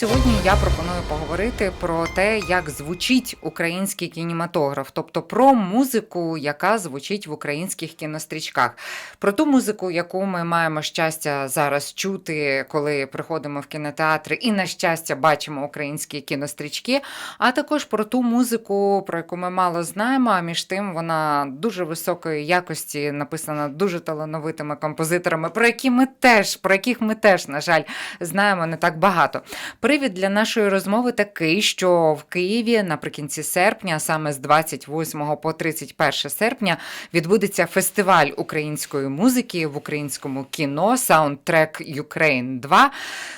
сьогодні я пропоную поговорити про те, як звучить український кінематограф, тобто про музику, яка звучить в українських кінострічках, про ту музику, яку ми маємо щастя зараз чути, коли приходимо в кінотеатри, і на щастя бачимо українські кінострічки, а також про ту музику, про яку ми мало знаємо. А між тим вона дуже високої якості, написана дуже талановитими композиторами, про які ми теж, про яких ми теж, на жаль, знаємо не так багато. Привід для нашої розмови такий, що в Києві наприкінці серпня, саме з 28 по 31 серпня, відбудеться фестиваль української музики в українському кіно Soundtrack Ukraine 2.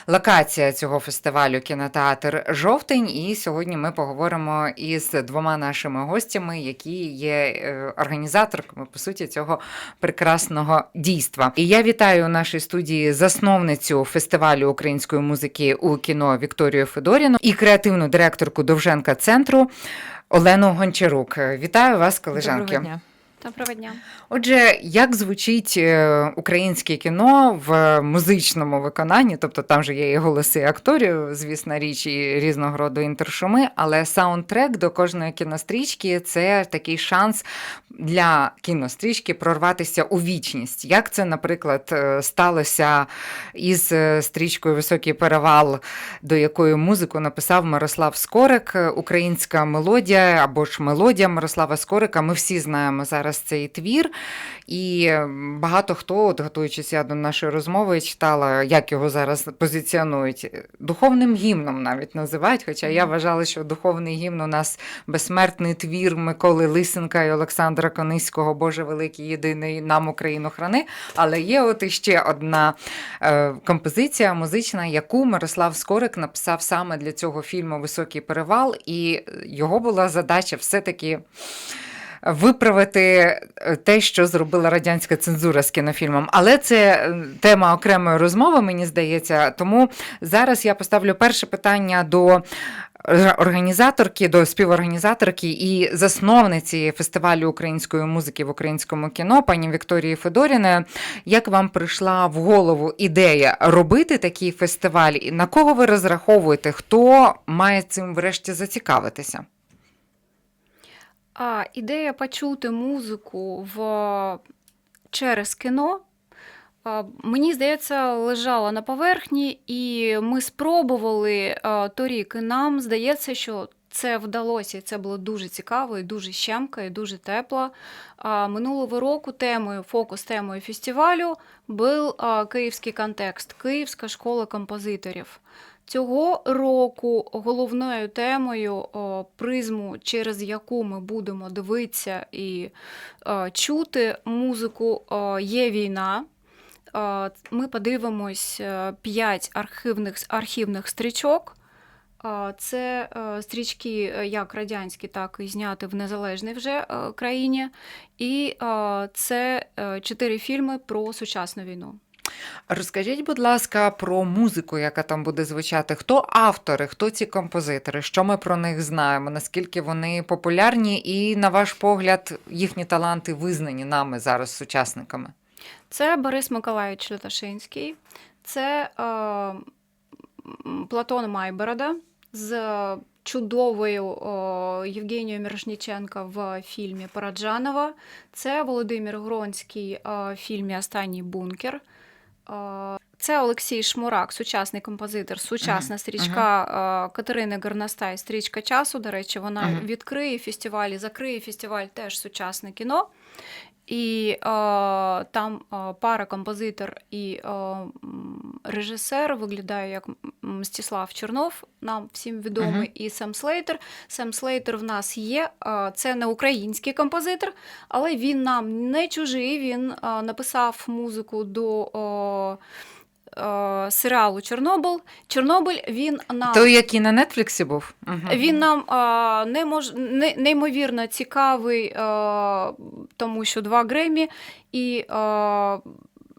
Локація цього фестивалю кінотеатр Жовтень. І сьогодні ми поговоримо із двома нашими гостями, які є е, організаторками по суті цього прекрасного дійства. І я вітаю у нашій студії засновницю фестивалю української музики у кіно Вікторію Федоріну і креативну директорку Довженка центру Олену Гончарук. Вітаю вас, колежанки. Доброго дня. Доброго дня. Отже, як звучить е, українське кіно в музичному виконанні? Тобто там же є і голоси акторів, звісно, річ, і різного роду інтершуми, але саундтрек до кожної кінострічки це такий шанс для кінострічки прорватися у вічність. Як це, наприклад, е, сталося із е, стрічкою Високий перевал, до якої музику написав Мирослав Скорик, е, українська мелодія або ж мелодія Мирослава Скорика. Ми всі знаємо зараз цей твір. І багато хто, от, готуючись я до нашої розмови, читала, як його зараз позиціонують. Духовним гімном навіть називають. Хоча я вважала, що духовний гімн у нас безсмертний твір Миколи Лисенка і Олександра Кониського, Боже великий, єдиний нам Україну храни. Але є от іще одна е, композиція музична, яку Мирослав Скорик написав саме для цього фільму Високий перевал, і його була задача все-таки виправити е, те, що зробила радянська цензура з кінофільмом. Але це е, тема окремої розмови, мені здається. Тому зараз я поставлю перше питання до. Організаторки до співорганізаторки і засновниці фестивалю української музики в українському кіно, пані Вікторії Федоріної. Як вам прийшла в голову ідея робити такий фестиваль? І На кого ви розраховуєте? Хто має цим врешті зацікавитися? А, ідея почути музику в... через кіно. Мені здається, лежала на поверхні, і ми спробували торік. І нам здається, що це вдалося. і Це було дуже цікаво, і дуже щемко, і дуже тепло. Минулого року темою, фокус темою фестивалю був київський контекст, Київська школа композиторів. Цього року головною темою призму, через яку ми будемо дивитися і чути музику, є війна. Ми подивимось е, п'ять архівних, архівних стрічок. Це е, стрічки е, як радянські, так і зняті в незалежній вже е, країні. І це е, чотири фільми про сучасну війну. Розкажіть, будь ласка, про музику, яка там буде звучати. Хто автори, хто ці композитори? Що ми про них знаємо? Наскільки вони популярні, і, на ваш погляд, їхні таланти визнані нами зараз сучасниками? Це Борис Миколаївич Ляташинський, це е, Платон Майборода з чудовою е, Євгенією Мірошніченко в фільмі Параджанова. Це Володимир Гронський е, в фільмі Останній бункер. Це Олексій Шмурак, сучасний композитор, сучасна Мгм, стрічка е, Катерини Горностай, стрічка часу. До речі, вона Мгм. відкриє фестиваль, і закриє фестиваль теж сучасне кіно. І е, там е, пара композитор і е, режисер виглядає як М- Мстислав Чернов, нам всім відомий, Мгм. і Сем Слейтер. Сем Слейтер в нас є. Це не український композитор, але він нам не чужий. Він написав музику до серіалу Чорнобиль. Чорнобиль він нам Той, який на Нетфліксі був? Мгм. він нам а, немож... не, неймовірно цікавий, а, тому що два Гремі, і а,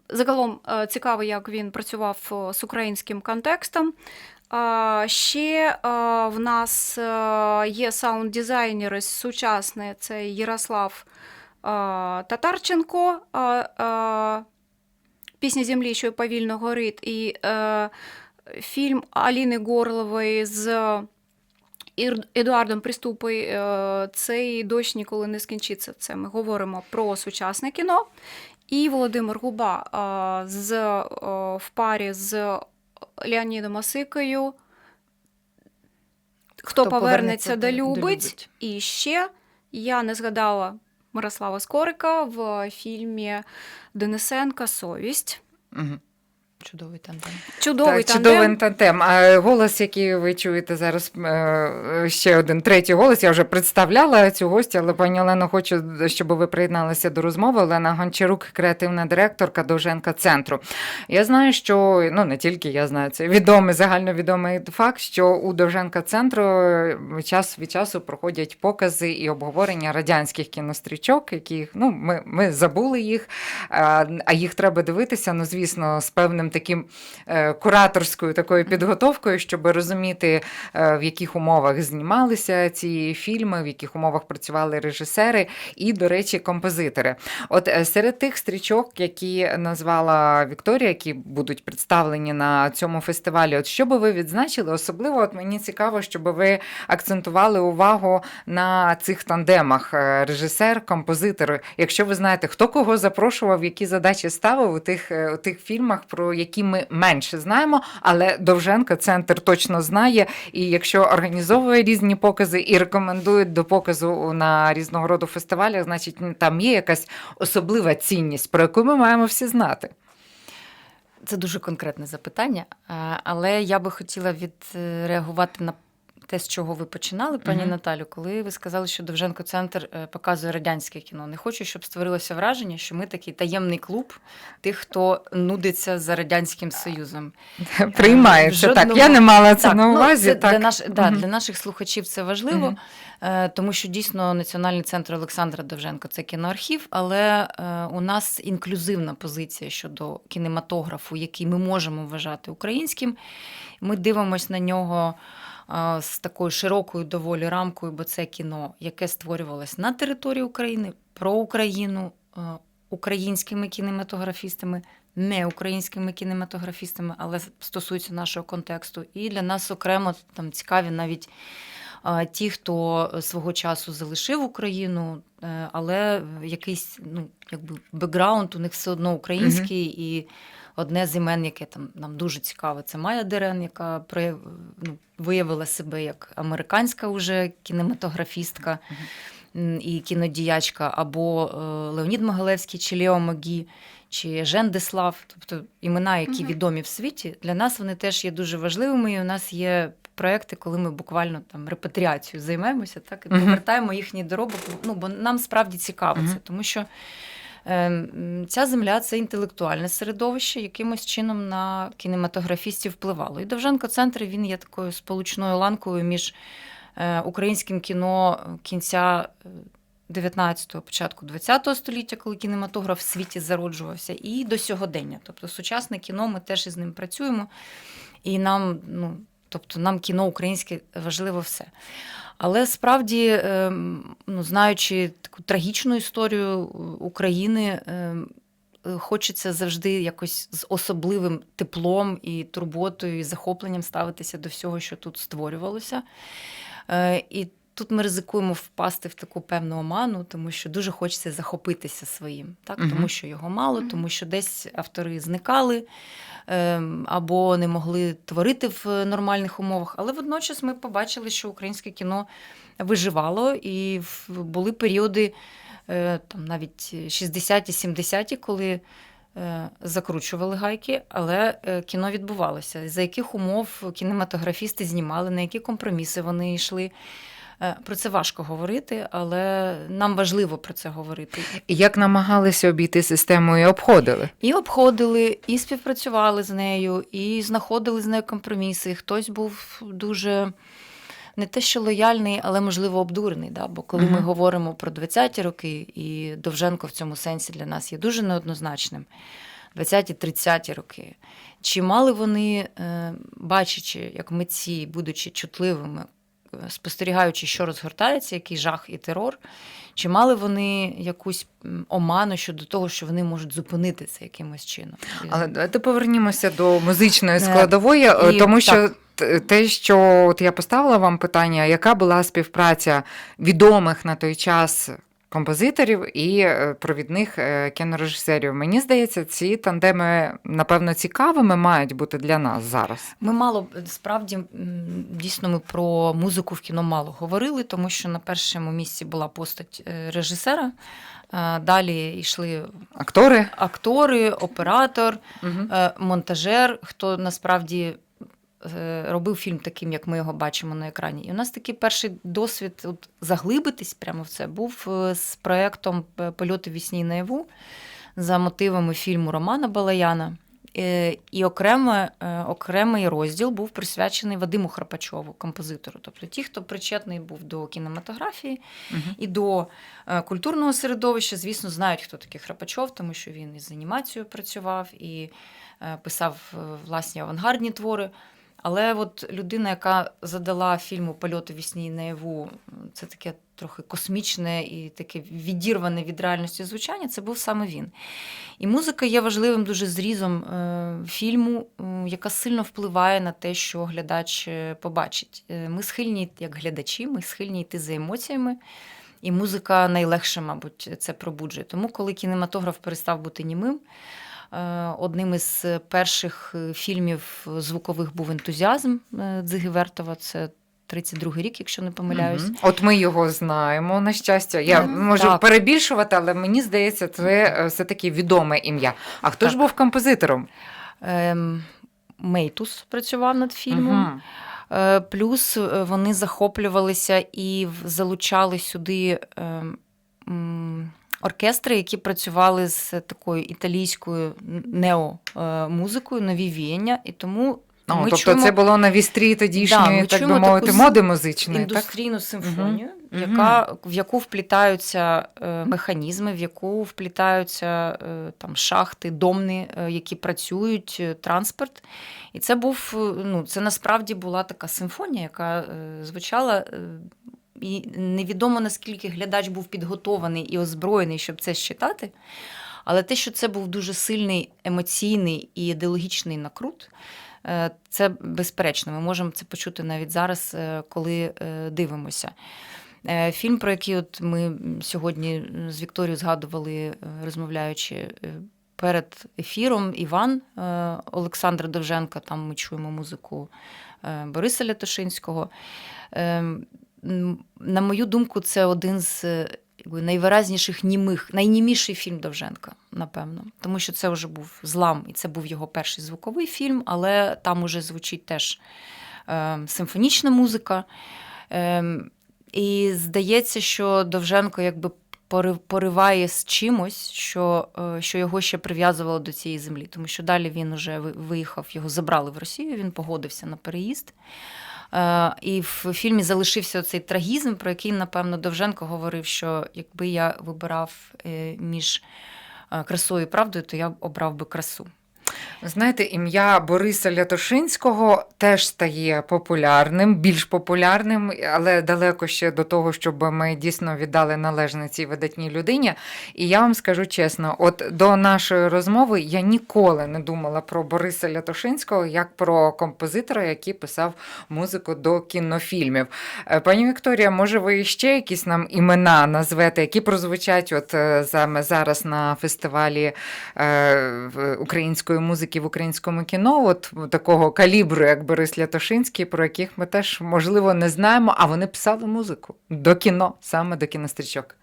загалом цікаво, як він працював з українським контекстом. Ще в нас є саунд-дизайнери сучасні, це Ярослав Татарченко. Пісня землі, що повільно горить. І е, фільм Аліни Горлової з Едуардом Приступою е, цей дощ ніколи не скінчиться. Це ми говоримо про сучасне кіно. І Володимир Губа з, е, в парі з Леонідом Осикою. Хто, повернеться, до любить. І ще я не згадала Мирослава Скорика в фільмі Денисенка Совість. Мгм. Чудовий тандем. Чудовий так, тандем. чудовий тандем. А голос, який ви чуєте зараз, е, ще один третій голос. Я вже представляла цю гостю, але пані Олено, хочу, щоб ви приєдналися до розмови. Олена Гончарук, креативна директорка Довженка центру. Я знаю, що ну не тільки я знаю, це відомий загальновідомий факт, що у Довженка центру е, час від часу проходять покази і обговорення радянських кінострічок, яких ну ми, ми забули їх, а їх треба дивитися. Ну звісно, з певним таким е, кураторською такою підготовкою, щоб розуміти, е, в яких умовах знімалися ці фільми, в яких умовах працювали режисери і, до речі, композитори. От е, серед тих стрічок, які назвала Вікторія, які будуть представлені на цьому фестивалі, от що би ви відзначили? Особливо от мені цікаво, щоб ви акцентували увагу на цих тандемах режисер, композитор. Якщо ви знаєте, хто кого запрошував, які задачі ставив у тих, у тих фільмах, про які ми менше знаємо, але Довженко центр точно знає. І якщо організовує різні покази і рекомендують до показу на різного роду фестивалях, значить там є якась особлива цінність, про яку ми маємо всі знати. Це дуже конкретне запитання, але я би хотіла відреагувати на те, з чого ви починали, пані Мгм. Наталю, коли ви сказали, що Довженко центр е, показує радянське кіно. Не хочу, щоб створилося враження, що ми такий таємний клуб тих, хто нудиться за радянським союзом. Приймається в так. Я не мала це Так, на ну, увазі. це так. Для, наш, да, для наших слухачів це важливо, Мгм. е, тому що дійсно Національний центр Олександра Довженко це кіноархів, але е, у нас інклюзивна позиція щодо кінематографу, який ми можемо вважати українським. Ми дивимося на нього. З такою широкою доволі рамкою, бо це кіно, яке створювалось на території України про Україну українськими кінематографістами, не українськими кінематографістами, але стосується нашого контексту. І для нас окремо там цікаві навіть а, ті, хто свого часу залишив Україну, е, але якийсь ну, якби бекграунд у них все одно український. І одне з імен, яке там нам дуже цікаве, це Майя Дерен, яка прояв- ну, виявила себе як американська уже кінематографістка м, і кінодіячка, або е, Леонід Могилевський, чи Лео Магі, чи Жен Деслав, тобто імена, які Мгм. відомі в світі, для нас вони теж є дуже важливими. І у нас є проекти, коли ми буквально там репатріацією займаємося, так і повертаємо їхній доробок. Ну бо нам справді цікаво це, тому що. Ем, Ця земля це інтелектуальне середовище, якимось чином на кінематографістів впливало. І Довженко центр він є такою сполучною ланкою між е, українським кіно кінця 19-го, початку 20-го століття, коли кінематограф в світі зароджувався, і до сьогодення. Тобто сучасне кіно, ми теж із ним працюємо, і нам, ну, тобто, нам кіно українське важливо все. Але справді, ем, ну, знаючи таку трагічну історію України, ем, хочеться завжди якось з особливим теплом і турботою, і захопленням ставитися до всього, що тут створювалося. Е, І тут ми ризикуємо впасти в таку певну оману, тому що дуже хочеться захопитися своїм, так? Мгм. тому що його мало, тому що десь автори зникали ем, або не могли творити в нормальних умовах. Але водночас ми побачили, що українське кіно виживало, і були періоди, е, там навіть 60-ті, 70-ті, коли е, закручували гайки, але е, кіно відбувалося. За яких умов кінематографісти знімали, на які компроміси вони йшли. Е, Про це важко говорити, але нам важливо про це говорити. Як намагалися обійти систему і обходили? І обходили, і співпрацювали з нею, і знаходили з нею компроміси. Хтось був дуже не те, що лояльний, але можливо обдурений. Да? Бо коли ми говоримо про 20-ті роки, і Довженко в цьому сенсі для нас є дуже неоднозначним. 20-30-ті роки. Чи мали вони, е, бачачи, як митці, будучи чутливими, спостерігаючи, що розгортається, який жах і терор, чи мали вони якусь оману щодо того, що вони можуть зупинити це якимось чином? Але давайте повернімося до музичної Е, складової, е, і тому що так. те, що от я поставила вам питання, яка була співпраця відомих на той час композиторів і е, провідних е, кінорежисерів. Мені здається, ці тандеми, напевно, цікавими мають бути для нас зараз. Ми мало справді дійсно ми про музику в кіно мало говорили, тому що на першому місці була постать е, режисера. Далі йшли Актори. актори, оператор, е, монтажер, хто насправді робив фільм таким, як ми його бачимо на екрані. І у нас такий перший досвід от, заглибитись прямо в це був е, з проєктом е, Польоти вісні наяву за мотивами фільму Романа Балаяна. Е, І окремо, е, окремий розділ був присвячений Вадиму Храпачову, композитору. Тобто ті, хто причетний був до кінематографії, Мгм. і до е, культурного середовища, звісно, знають, хто такий Храпачов, тому що він із анімацією працював і е, писав е, власні авангардні твори. Але от людина, яка задала фільму Польоти вісні наяву, це таке трохи космічне і таке відірване від реальності звучання, це був саме він. І музика є важливим дуже зрізом е, фільму, е, яка сильно впливає на те, що глядач е, побачить. Ми схильні, як глядачі, ми схильні йти за емоціями. І музика найлегше, мабуть, це пробуджує. Тому, коли кінематограф перестав бути німим, одним із перших е, фільмів звукових був ентузіазм е, Дзиги Вертова. Це 32-й рік, якщо не помиляюсь. Мгм. От ми його знаємо, на щастя. Я Мгм. можу Так. перебільшувати, але мені здається, це е, все-таки відоме ім'я. А хто ж був композитором? Ем, Мейтус працював над фільмом. Е, Плюс е, вони захоплювалися і залучали сюди ем, оркестри, які працювали з такою італійською неомузикою, нові віяння. І тому Ну, ми тобто чуємо це було на вістрі тодішньої, Да, так би мовити, моди музичної, так? індустрійну симфонію, Мгм. яка, в яку вплітаються е, механізми, в яку вплітаються е, там, шахти, домни, е, які працюють, е, транспорт. І це був ну, це насправді була така симфонія, яка е, звучала. І невідомо наскільки глядач був підготований і озброєний, щоб це считати. Але те, що це був дуже сильний емоційний і ідеологічний накрут, е, це безперечно. Ми можемо це почути навіть зараз, е, коли е, дивимося. Фільм, про який от ми сьогодні з Вікторією згадували, розмовляючи перед ефіром, Іван Олександра Довженка, там ми чуємо музику Бориса Лятошинського. На мою думку, це один з е, якби, найвиразніших німих, найніміший фільм Довженка, напевно. Тому що це вже був злам, і це був його перший звуковий фільм, але там уже звучить теж е, симфонічна музика. Е, і здається, що Довженко якби пориває з чимось, що, е, що його ще прив'язувало до цієї землі. Тому що далі він уже виїхав, його забрали в Росію, він погодився на переїзд. Е, І в фільмі залишився цей трагізм, про який, напевно, Довженко говорив, що якби я вибирав е, між е, красою і правдою, то я обрав би красу. Знаєте, ім'я Бориса Лятошинського теж стає популярним, більш популярним, але далеко ще до того, щоб ми дійсно віддали належне цій видатній людині. І я вам скажу чесно, от до нашої розмови я ніколи не думала про Бориса Лятошинського як про композитора, який писав музику до кінофільмів. Е, Пані Вікторія, може, ви ще якісь нам імена назвете, які прозвучать от е, зараз на фестивалі е, української музики в українському кіно, от такого калібру, як Борис Лятошинський, про яких ми теж можливо не знаємо, а вони писали музику до кіно, саме до кінострічок.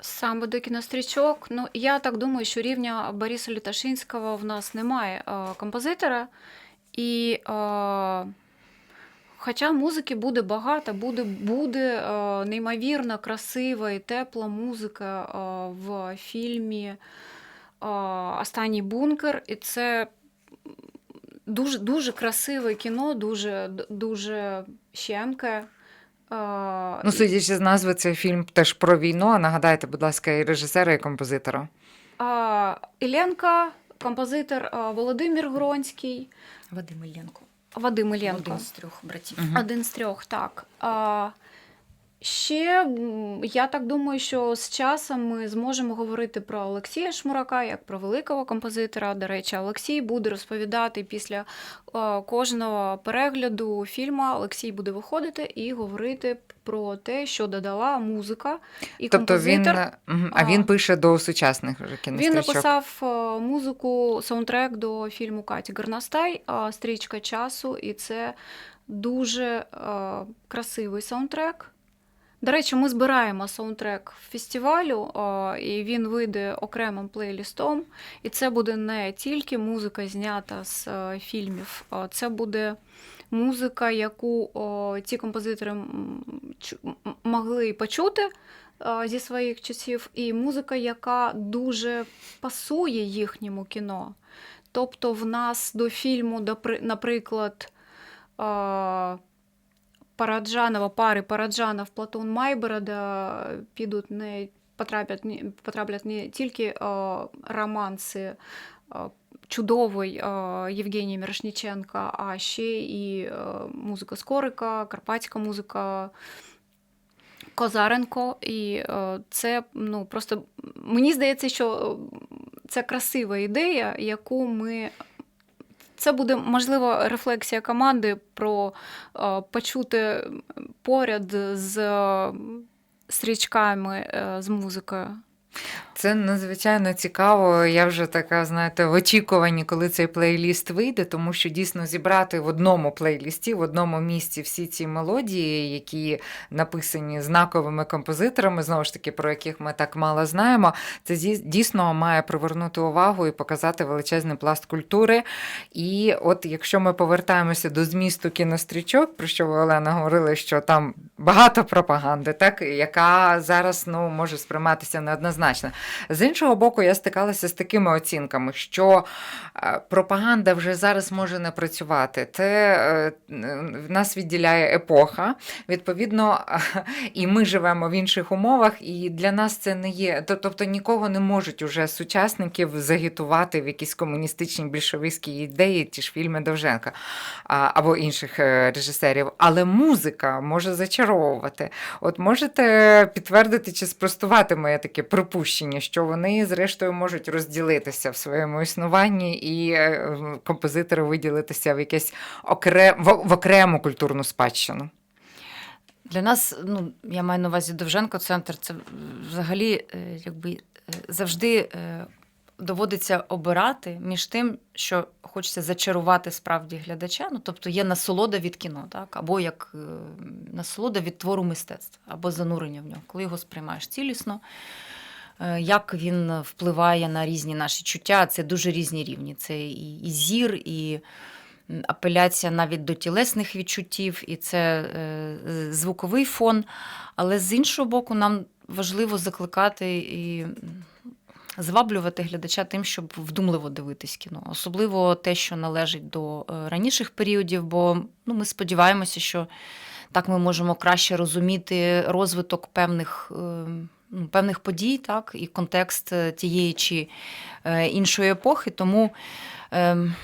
Саме до кінострічок. Ну, я так думаю, що рівня Бориса Люташинського в нас немає е, композитора. І е, хоча музики буде багато, буде, буде е, неймовірно красива і тепла музика в фільмі Останній бункер. І це дуже, дуже красиве кіно, дуже, дуже щемке. Ну, судячи з назви, цей фільм теж про війну. А нагадайте, будь ласка, і режисера, і композитора. А, Ілленка, композитор Володимир Гронський, Вадим Ілленко. Вадим Іллєнко. Один з трьох братів. Мгм. Один з трьох, так. Ще я так думаю, що з часом ми зможемо говорити про Олексія Шмурака як про великого композитора. До речі, Олексій буде розповідати після кожного перегляду фільму. Олексій буде виходити і говорити про те, що додала музика і Тобто композитор. мгм, а А. він пише до сучасних вже Він написав е, музику, саундтрек до фільму Каті Горностай е, Стрічка часу, і це дуже е, красивий саундтрек. До речі, ми збираємо саундтрек фестивалю, і він вийде окремим плейлістом. І це буде не тільки музика, знята з е, фільмів, це буде музика, яку ті композитори могли почути зі своїх часів, і музика, яка дуже пасує їхньому кіно. Тобто, в нас до фільму, наприклад, Параджанова, пари Параджанов, Платон Майборода підуть не потраплять, потраплять не тільки е, романси е, чудовий Євгенія Мірошніченка, а ще і музика Скорика, карпатська музика. Козаренко, і це ну просто мені здається, що це красива ідея, яку ми. Це буде можливо рефлексія команди про е, почути поряд з е, стрічками е, з музикою. Це надзвичайно цікаво. Я вже така, знаєте, в очікуванні, коли цей плейліст вийде, тому що дійсно зібрати в одному плейлісті, в одному місці всі ці мелодії, які написані знаковими композиторами, знову ж таки, про яких ми так мало знаємо, це дійсно має привернути увагу і показати величезний пласт культури. І от якщо ми повертаємося до змісту кінострічок, про що ви Олена говорили, що там багато пропаганди, так яка зараз ну може сприйматися неоднозначно. З іншого боку, я стикалася з такими оцінками, що е, пропаганда вже зараз може не працювати. Це е, нас відділяє епоха. Відповідно, і ми живемо в інших умовах, і для нас це не є. Тобто нікого не можуть уже сучасників загітувати в якісь комуністичні більшовицькі ідеї, ті ж фільми Довженка або інших е, режисерів. Але музика може зачаровувати. От можете підтвердити чи спростувати моє таке припущення, що вони, зрештою, можуть розділитися в своєму існуванні і е, композитори виділитися в якесь окре... в, окрему культурну спадщину. Для нас, ну я маю на увазі Довженко центр, це взагалі е, якби е, завжди доводиться обирати між тим, що хочеться зачарувати справді глядача. Ну тобто є насолода від кіно, так або як насолода від твору мистецтва, або занурення в нього, коли його сприймаєш цілісно. Е, Як він впливає на різні наші чуття, це дуже різні рівні. Це і, і зір, і апеляція навіть до тілесних відчуттів, і це е, звуковий фон. Але з іншого боку, нам важливо закликати і зваблювати глядача тим, щоб вдумливо дивитись кіно. Особливо те, що належить до е, раніших періодів, бо ну, ми сподіваємося, що так ми можемо краще розуміти розвиток певних. е, Певних подій, так, і контекст е, тієї чи е, іншої епохи, тому ем,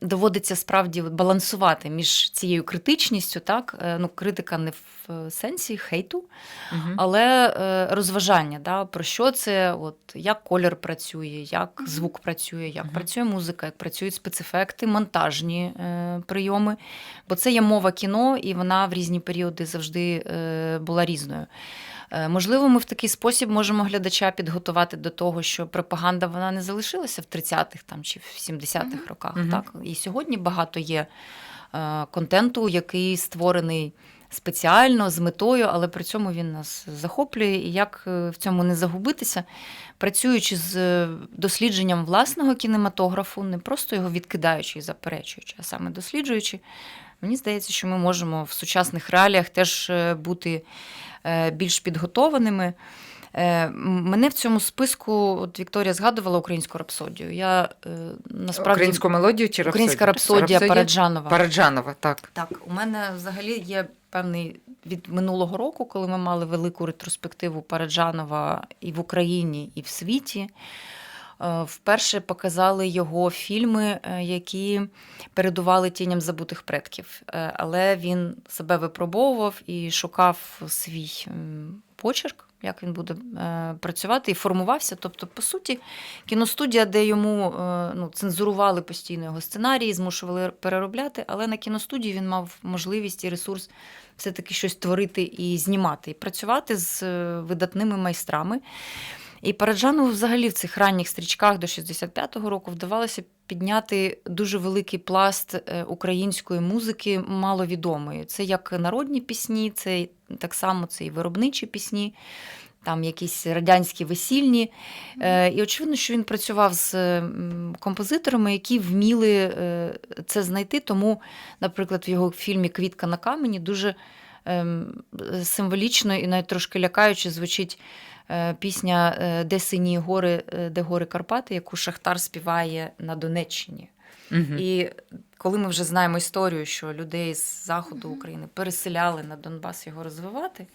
доводиться справді балансувати між цією критичністю, так, е, ну, критика не в сенсі хейту, але розважання, да, про що це, от, як колір працює, як звук працює, як працює музика, як працюють спецефекти, монтажні е, прийоми. Бо це є мова кіно, і вона в різні періоди завжди е, була різною. Е, Можливо, ми в такий спосіб можемо глядача підготувати до того, що пропаганда вона не залишилася в 30-х там, чи в 70-х Мгм. роках. Мгм. Так? І сьогодні багато є е, контенту, який створений спеціально з метою, але при цьому він нас захоплює. І як е, в цьому не загубитися, працюючи з дослідженням власного кінематографу, не просто його відкидаючи і заперечуючи, а саме досліджуючи, мені здається, що ми можемо в сучасних реаліях теж е, бути е, більш підготованими. Е, Мене в цьому списку, от Вікторія згадувала українську рапсодію. Я насправді Українську мелодію чи українська рапсодія Параджанова. Параджанова, так. Так, у мене взагалі є певний від минулого року, коли ми мали велику ретроспективу Параджанова і в Україні, і в світі. Е, вперше показали його фільми, е, які передували тіням забутих предків. Е, Але він себе випробовував і шукав свій почерк. Як він буде працювати і формувався. Тобто, по суті, кіностудія, де йому ну, цензурували постійно його сценарії, змушували переробляти, але на кіностудії він мав можливість і ресурс все-таки щось творити і знімати, і працювати з видатними майстрами. І Параджану взагалі в цих ранніх стрічках до 65-го року вдавалося підняти дуже великий пласт е, української музики, маловідомої. Це як народні пісні, це так само це і виробничі пісні, там якісь радянські весільні. Е, І очевидно, що він працював з композиторами, які вміли е, це знайти. Тому, наприклад, в його фільмі Квітка на камені дуже ем, символічно і навіть трошки лякаюче звучить пісня е, Де сині гори, е, де гори Карпати, яку Шахтар співає на Донеччині. Мгм. І коли ми вже знаємо історію, що людей з заходу України переселяли на Донбас його розвивати,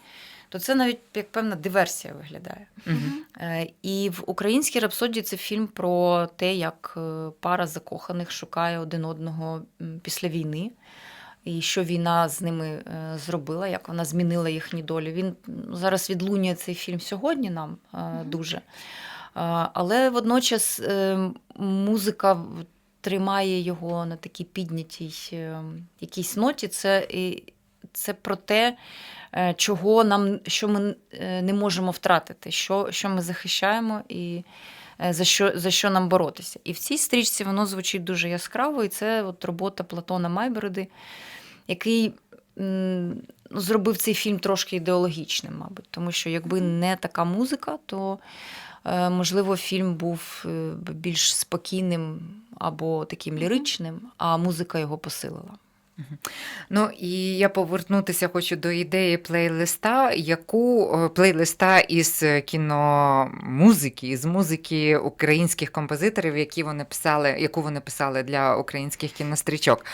то це навіть як певна диверсія виглядає. Е, І в українській рапсодії це фільм про те, як е, пара закоханих шукає один одного після війни. І що війна з ними е, зробила, як вона змінила їхні долі. Він зараз відлунює цей фільм сьогодні нам е, дуже. Е, Але водночас музика тримає його на такій піднятій якійсь ноті. Це, це про те, чого нам, що ми не можемо втратити, що, що ми захищаємо і за що, за що нам боротися. І в цій стрічці воно звучить дуже яскраво, і це от робота Платона Майбороди, який ну, зробив цей фільм трошки ідеологічним, мабуть. Тому що якби не така музика, то е, можливо фільм був е, більш спокійним або таким ліричним, а музика його посилила. Ну і я повернутися хочу до ідеї плейлиста, яку е, плейлиста із кіномузики, із музики українських композиторів, які вони писали, яку вони писали для українських кінострічок.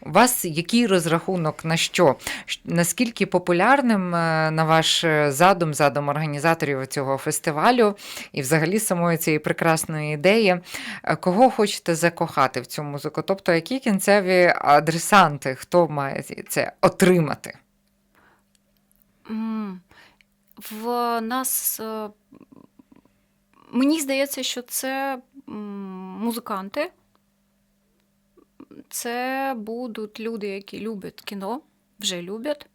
У вас який розрахунок на що? Наскільки популярним, е, на ваш е, задум, задум організаторів цього фестивалю і взагалі самої цієї прекрасної ідеї, е, кого хочете закохати в цю музику? Тобто, які кінцеві адресанти, хто має це отримати? В нас е, мені здається, що це музиканти. Це будуть люди, які люблять кіно, вже люблять.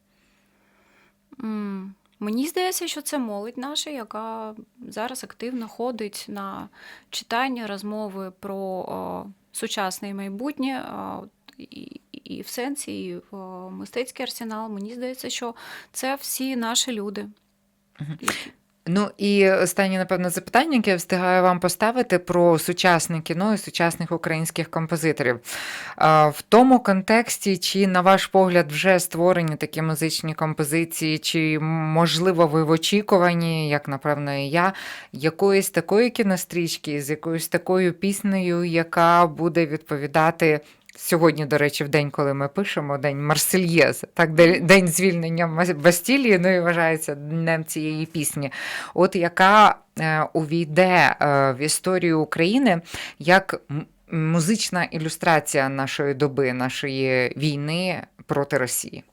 Мені здається, що це молодь наша, яка зараз активно ходить на читання, розмови про о, сучасне майбутнє. о, І, і в сенсі, і в мистецький арсенал. Мені здається, що це всі наші люди. Ну і останнє, напевно, запитання, яке я встигаю вам поставити про сучасне кіно і сучасних українських композиторів. В тому контексті, чи, на ваш погляд, вже створені такі музичні композиції, чи, можливо, ви в очікуванні, як напевно і я, якоїсь такої кінострічки з якоюсь такою піснею, яка буде відповідати. Сьогодні, до речі, в день, коли ми пишемо, день Марсельєз, так, де- день звільнення Бастілії, ну і вважається днем цієї пісні. От яка е, увійде е, в історію України як музична ілюстрація нашої доби, нашої війни проти Росії.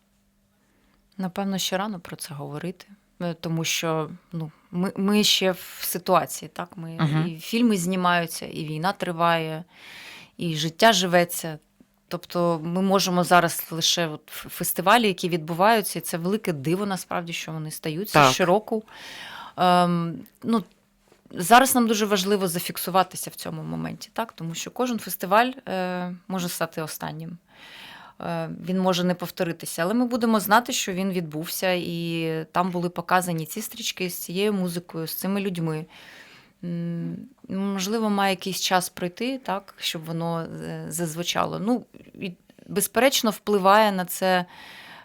Напевно, ще рано про це говорити, е, тому що ну, ми, ми ще в ситуації, так? Ми, Мгм. І фільми знімаються, і війна триває, і життя живеться. Тобто ми можемо зараз лише от фестивалі, які відбуваються, і це велике диво, насправді, що вони стаються Так. щороку. Ем, ну, зараз нам дуже важливо зафіксуватися в цьому моменті, так? тому що кожен фестиваль е, може стати останнім. Е, Він може не повторитися, але ми будемо знати, що він відбувся, і там були показані ці стрічки з цією музикою, з цими людьми. Можливо, має якийсь час пройти, так, щоб воно е, зазвучало. Ну, і, безперечно, впливає на це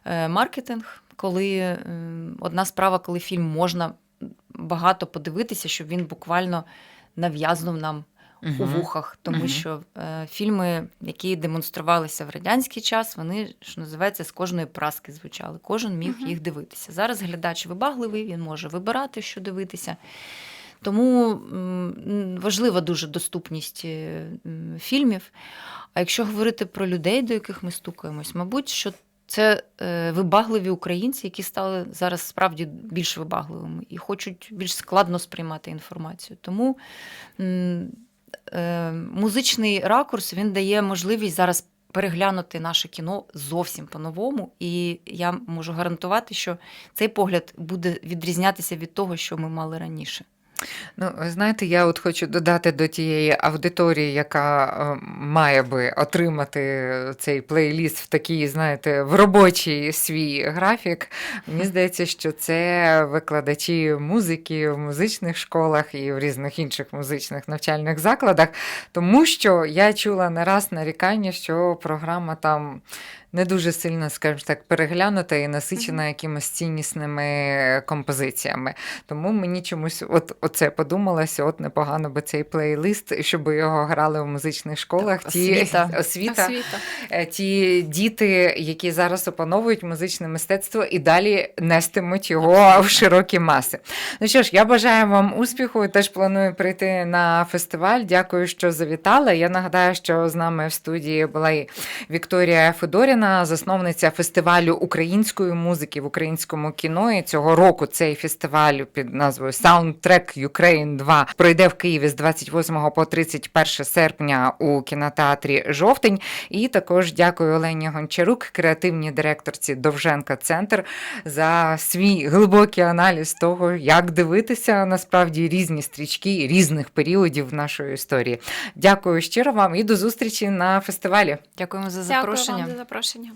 е, маркетинг, коли одна справа, коли фільм можна багато подивитися, щоб він буквально нав'язнув нам у вухах, тому Мгм. що е, фільми, які демонструвалися в радянський час, вони що називається з кожної праски звучали. Кожен міг Мгм. їх дивитися. Зараз глядач вибагливий, він може вибирати, що дивитися. Тому важлива дуже доступність е, фільмів. А якщо говорити про людей, до яких ми стукаємось, мабуть, що це е, вибагливі українці, які стали зараз справді більш вибагливими і хочуть більш складно сприймати інформацію. Тому е, музичний ракурс він дає можливість зараз переглянути наше кіно зовсім по-новому. І я можу гарантувати, що цей погляд буде відрізнятися від того, що ми мали раніше. Ну, ви знаєте, я от хочу додати до тієї аудиторії, яка е, має би отримати цей плейліст в такий, знаєте, в робочий свій графік. Мені здається, що це викладачі музики в музичних школах і в різних інших музичних навчальних закладах, тому що я чула не раз нарікання, що програма там. Не дуже сильно, скажімо так, переглянута і насичена якимось ціннісними композиціями. Тому мені чомусь от оце подумалося, от непогано би цей плейлист, щоб його грали в музичних школах. Так, ті освіта. освіта, Освіта. е, ті діти, які зараз опановують музичне мистецтво і далі нестимуть його в широкі маси. Ну що ж, я бажаю вам успіху. Теж планую прийти на фестиваль. Дякую, що завітали. Я нагадаю, що з нами в студії була і Вікторія Федоріна, засновниця фестивалю української музики в українському кіно. І цього року цей фестиваль під назвою Soundtrack Ukraine 2 пройде в Києві з 28 по 31 серпня у кінотеатрі Жовтень. І також дякую Олені Гончарук, креативній директорці Довженка Центр, за свій глибокий аналіз того, як дивитися насправді різні стрічки різних періодів нашої історії. Дякую щиро вам і до зустрічі на фестивалі. Дякуємо за Дякую вам за запрошення побачення.